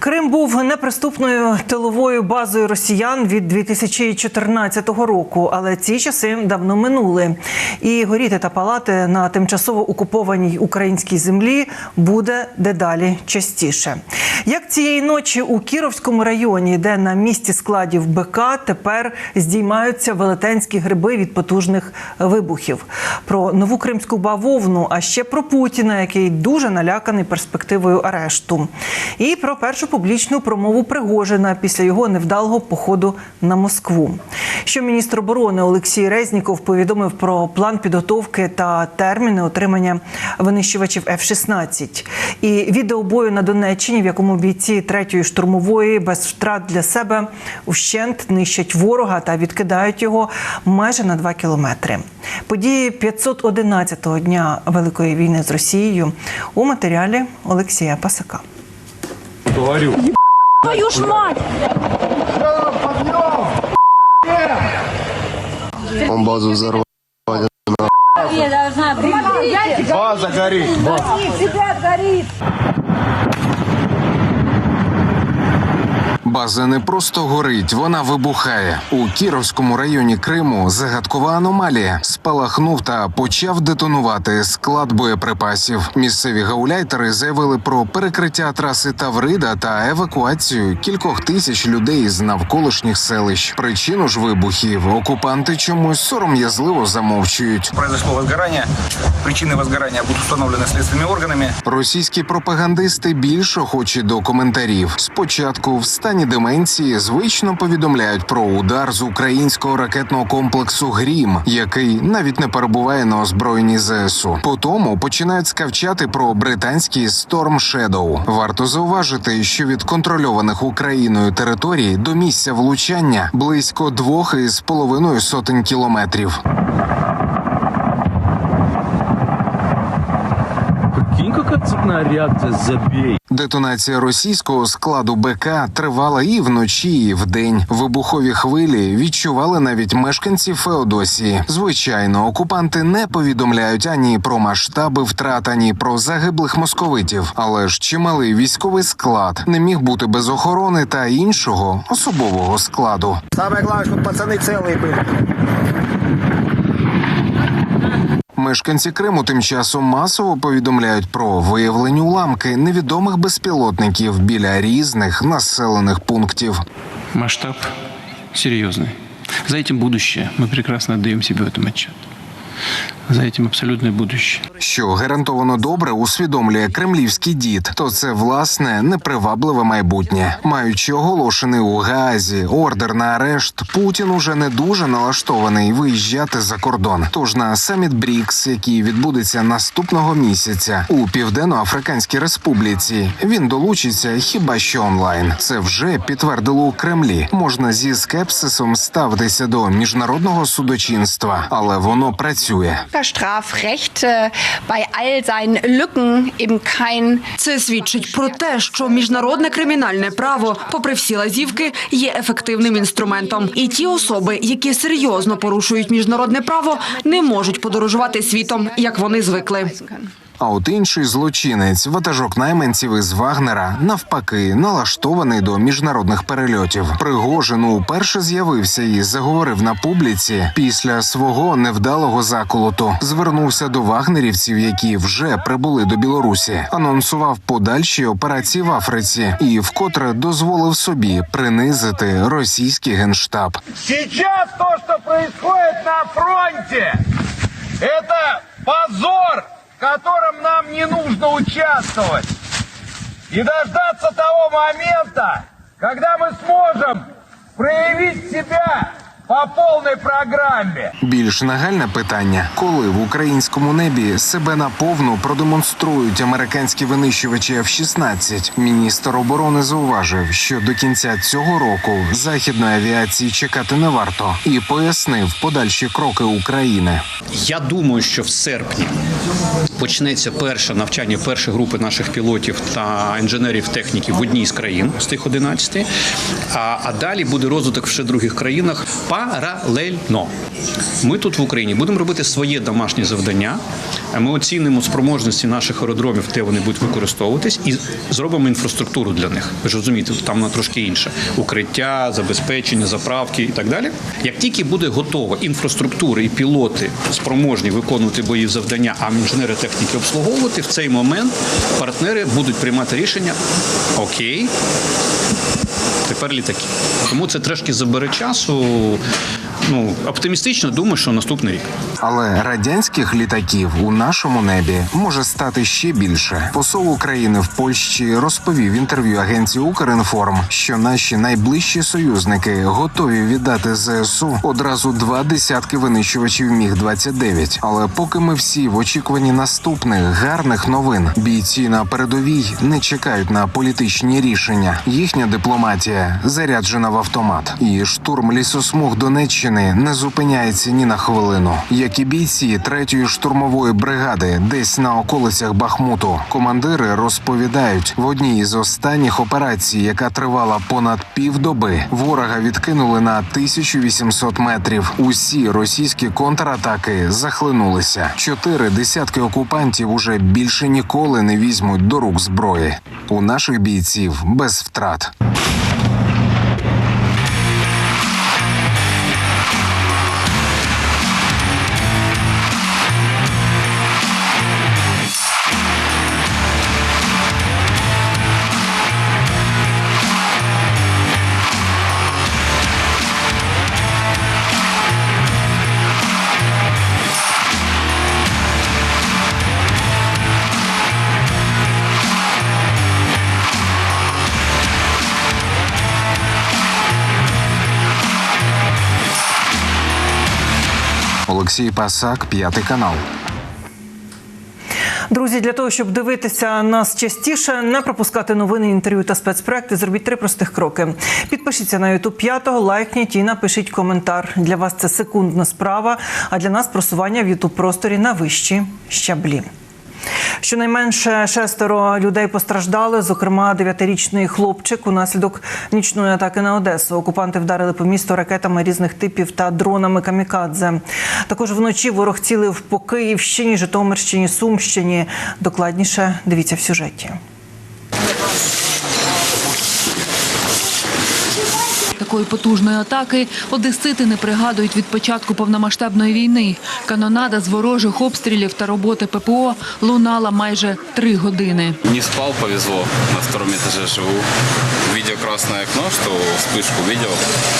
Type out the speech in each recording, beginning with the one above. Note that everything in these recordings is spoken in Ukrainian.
Крим був неприступною тиловою базою росіян від 2014 року, але ці часи давно минули. І горіти та палати на тимчасово окупованій українській землі буде дедалі частіше. Як цієї ночі у Кіровському районі, де на місці складів БК тепер здіймаються велетенські гриби від потужних вибухів. Про нову кримську бавовну, а ще про Путіна, який дуже наляканий перспективою арешту, і про першу публічну промову Пригожина після його невдалого походу на Москву. Що міністр оборони Олексій Резніков повідомив про план підготовки та терміни отримання винищувачів F-16. І відео бою на Донеччині, в якому бійці третьої штурмової без втрат для себе ущент нищать ворога та відкидають його майже на 2 кілометри. Події 511-го дня Великої війни з Росією у матеріалі Олексія Пасака. Говорю. Твою ж мать! Он базу взорвал. База горит. Ребят, горит! База не просто горить, вона вибухає. У Кіровському районі Криму загадкова аномалія спалахнув та почав детонувати склад боєприпасів. Місцеві гауляйтери заявили про перекриття траси Таврида та евакуацію кількох тисяч людей з навколишніх селищ. Причину ж вибухів окупанти чомусь сором'язливо замовчують. произошло возгорание. Причины возгорания будут установлены следственными органами. Російські пропагандисти більш охочі до коментарів. Спочатку в стані деменції звично повідомляють про удар з українського ракетного комплексу Грім, який навіть не перебуває на озброєнні ЗСУ. Потому починають скавчати про британський Storm Shadow. Варто зауважити, що від контрольованих Україною територій до місця влучання близько двох із половиною сотень кілометрів. Прикинь, какая цепная реакция, забей. Детонація російського складу БК тривала і вночі, і вдень. Вибухові хвилі відчували навіть мешканці Феодосії. Звичайно, окупанти не повідомляють ані про масштаби втрат, ані про загиблих московитів. Але ж чималий військовий склад не міг бути без охорони та іншого особового складу. Самое главное, чтобы пацаны целые были. Мешканці Криму тим часом масово повідомляють про виявлені уламки невідомих безпілотників біля різних населених пунктів. масштаб серьезный. За этим будущее. Мы прекрасно отдаем себе в этом отчет. За этим абсолютное будущее. Що гарантовано добре усвідомлює кремлівський дід, то це власне непривабливе майбутнє. Маючи оголошений у Гаазі ордер на арешт, Путін уже не дуже налаштований виїжджати за кордон. Тож на саміт Брікс, який відбудеться наступного місяця у Південно-Африканській Республіці, він долучиться хіба що онлайн. Це вже підтвердило у Кремлі. Можна зі скепсисом ставитися до міжнародного судочинства, але воно працює. Äh, Це свідчить про те, що міжнародне кримінальне право, попри всі лазівки, є ефективним інструментом. І ті особи, які серйозно порушують міжнародне право, не можуть подорожувати світом, як вони звикли. А от інший злочинець, ватажок найманців із Вагнера, навпаки, налаштований до міжнародних перельотів. Пригожин уперше з'явився і заговорив на публіці після свого невдалого заколоту. Звернувся до вагнерівців, які вже прибули до Білорусі, анонсував подальші операції в Африці і вкотре дозволив собі принизити російський генштаб. Сейчас то, что происходит на фронте, это позор, в котором нам не нужно участвовать. И дождаться того момента, когда мы сможем проявить себя по полной программе. Більш нагальне питання: коли в українському небі себе наповну продемонструють американські винищувачі F-16? Міністр оборони зауважив, що до кінця цього року західної авіації чекати не варто, і пояснив подальші кроки України. Я думаю, що в серпні почнеться перше навчання першої групи наших пілотів та інженерів техніки в одній з країн з тих 11, а, а далі буде розвиток в ще других країнах. Паралельно. Ми тут в Україні будемо робити своє домашнє завдання. Ми оцінимо спроможності наших аеродромів, де вони будуть використовуватись, і зробимо інфраструктуру для них. Ви ж розумієте, там вона трошки інша: укриття, забезпечення, заправки і так далі. Як тільки буде готова інфраструктура і пілоти спроможні виконувати бої завдання, а інженери техніки обслуговувати, в цей момент партнери будуть приймати рішення: окей, тепер літаки. Тому це трошки забере часу. Ну оптимістично думаю, що наступний рік. Але радянських літаків у нашому небі може стати ще більше. Посол України в Польщі розповів інтерв'ю агенції Укрінформ, що наші найближчі союзники готові віддати ЗСУ одразу два десятки винищувачів Міг 29 Але поки ми всі в очікуванні наступних гарних новин, бійці на передовій не чекають на політичні рішення. Їхня дипломатія заряджена в автомат. І штурм лісосмуг Донеччини не зупиняється ні на хвилину. Як і бійці третьої штурмової бригади, десь на околицях Бахмуту, командири розповідають, в одній із останніх операцій, яка тривала понад півдоби, ворога відкинули на 1800 метрів. Усі російські контратаки захлинулися. Чотири десятки окупантів уже більше ніколи не візьмуть до рук зброї. У наших бійців без втрат. Олексій Пасак, п'ятий канал. Друзі, для того, щоб дивитися нас частіше, не пропускати новини, інтерв'ю та спецпроекти, зробіть три простих кроки. Підпишіться на YouTube 5, лайкніть і напишіть коментар. Для вас це секундна справа, а для нас просування в YouTube просторі на вищі щаблі. Щонайменше шестеро людей постраждали, зокрема дев'ятирічний хлопчик. Унаслідок нічної атаки на Одесу. Окупанти вдарили по місту ракетами різних типів та дронами камікадзе. Також вночі ворог цілив по Київщині, Житомирщині, Сумщині. Докладніше дивіться в сюжеті. Такої потужної атаки одесити не пригадують від початку повномасштабної війни. Канонада з ворожих обстрілів та роботи ППО лунала майже три години. Не спал, повезло. На второму етажі живу Увидел красное окно, что вспышку видел,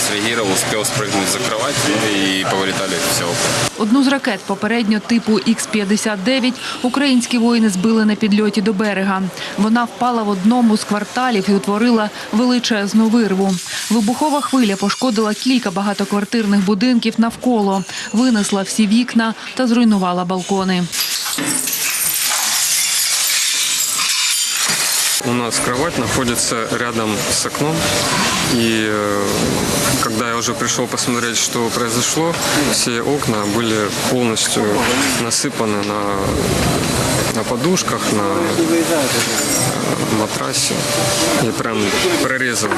среагировал, успел спрыгнуть за кровать, ну и повылетали все окна. Одну з ракет попередньо типу Х-59 українські воїни збили на підльоті до берега. Вона впала в одному з кварталів і утворила величезну вирву. Вибухова хвиля пошкодила кілька багатоквартирних будинків навколо, винесла всі вікна та зруйнувала балкони. У нас кровать находится рядом с окном. И э, когда я уже пришел посмотреть, что произошло, все окна были полностью насыпаны на, на подушках, на матрасе. И прям прорезало.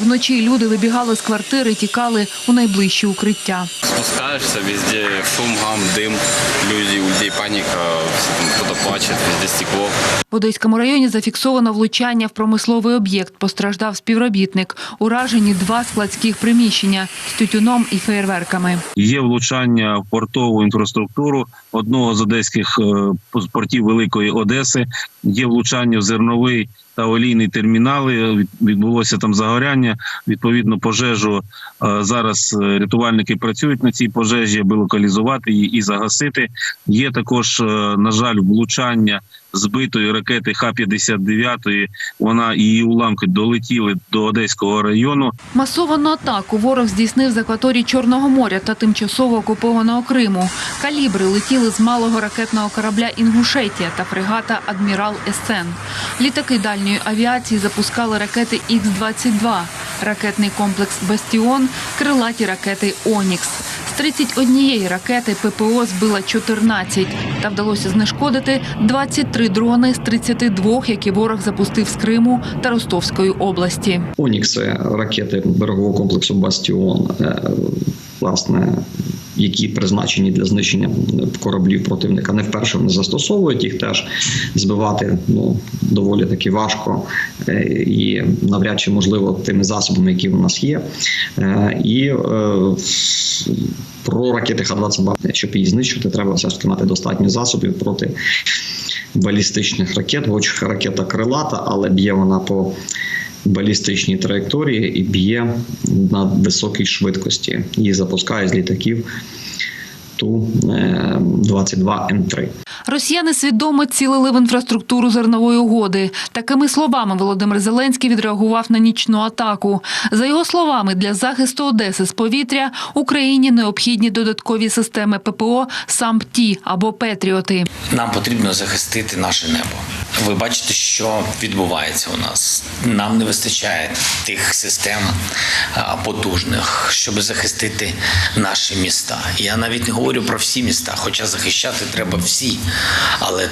Вночі люди вибігали з квартири, тікали у найближчі укриття. Спускаешься, везде шум, гам, дым, люди, у людей паника, все там плачет, везде стекло. В Одеському районі зафіксовано влучання в промисловий об'єкт. Постраждав співробітник. Уражені два складських приміщення з тютюном і феєрверками. Є влучання в портову інфраструктуру одного з одеських е, портів Великої Одеси. Є влучання зерновий та олійний термінали. Відбулося там загоряння. Відповідно, пожежу е, зараз е, рятувальники працюють на цій пожежі, аби локалізувати її і загасити. Є також, е, на жаль, влучання збитої ракети Х-59. Вона і її уламки долетіли до Одеського району. Масовану атаку ворог здійснив з акваторії Чорного моря та тимчасово окупованого Криму. Калібри летіли з малого ракетного корабля Інгушетія та фрегата Адмірал Есен. Літаки дальньої авіації запускали ракети Х-22, ракетний комплекс Бастіон, крилаті ракети Онікс. 31 ракети ППО збила 14 та вдалося знешкодити 23 дрони з 32, які ворог запустив з Криму та Ростовської області. Онікси ракети берегового комплексу Бастіон, е, власне, які призначені для знищення кораблів противника, не вперше вони застосовують їх теж. Збивати ну доволі таки важко е, і навряд чи можливо тими засобами, які у нас є. Е, І е, про ракети Х-22, щоб її знищити, треба все ж таки мати достатньо засобів проти балістичних ракет, хоч ракета крилата, але б'є вона по балістичній траєкторії і б'є на високій швидкості. Її запускає з літаків Ту-22М3. Росіяни свідомо цілили в інфраструктуру зернової угоди. Такими словами Володимир Зеленський відреагував на нічну атаку. За його словами, для захисту Одеси з повітря Україні необхідні додаткові системи ППО «Сампті» або Петріоти. Нам потрібно захистити наше небо. Ви бачите, що відбувається у нас. Нам не вистачає тих систем потужних, щоб захистити наші міста. Я навіть не говорю про всі міста, хоча захищати треба всі. Але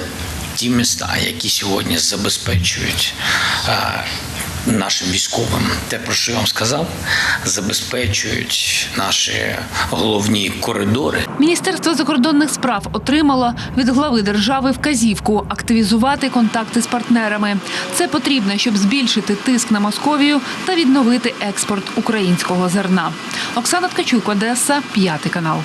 ті міста, які сьогодні забезпечують нашим військовим, те, про що я вам сказав, забезпечують наші головні коридори. Міністерство закордонних справ отримало від глави держави вказівку активізувати контакти з партнерами. Це потрібно, щоб збільшити тиск на Московію та відновити експорт українського зерна. Оксана Ткачук, Одеса, п'ятий канал.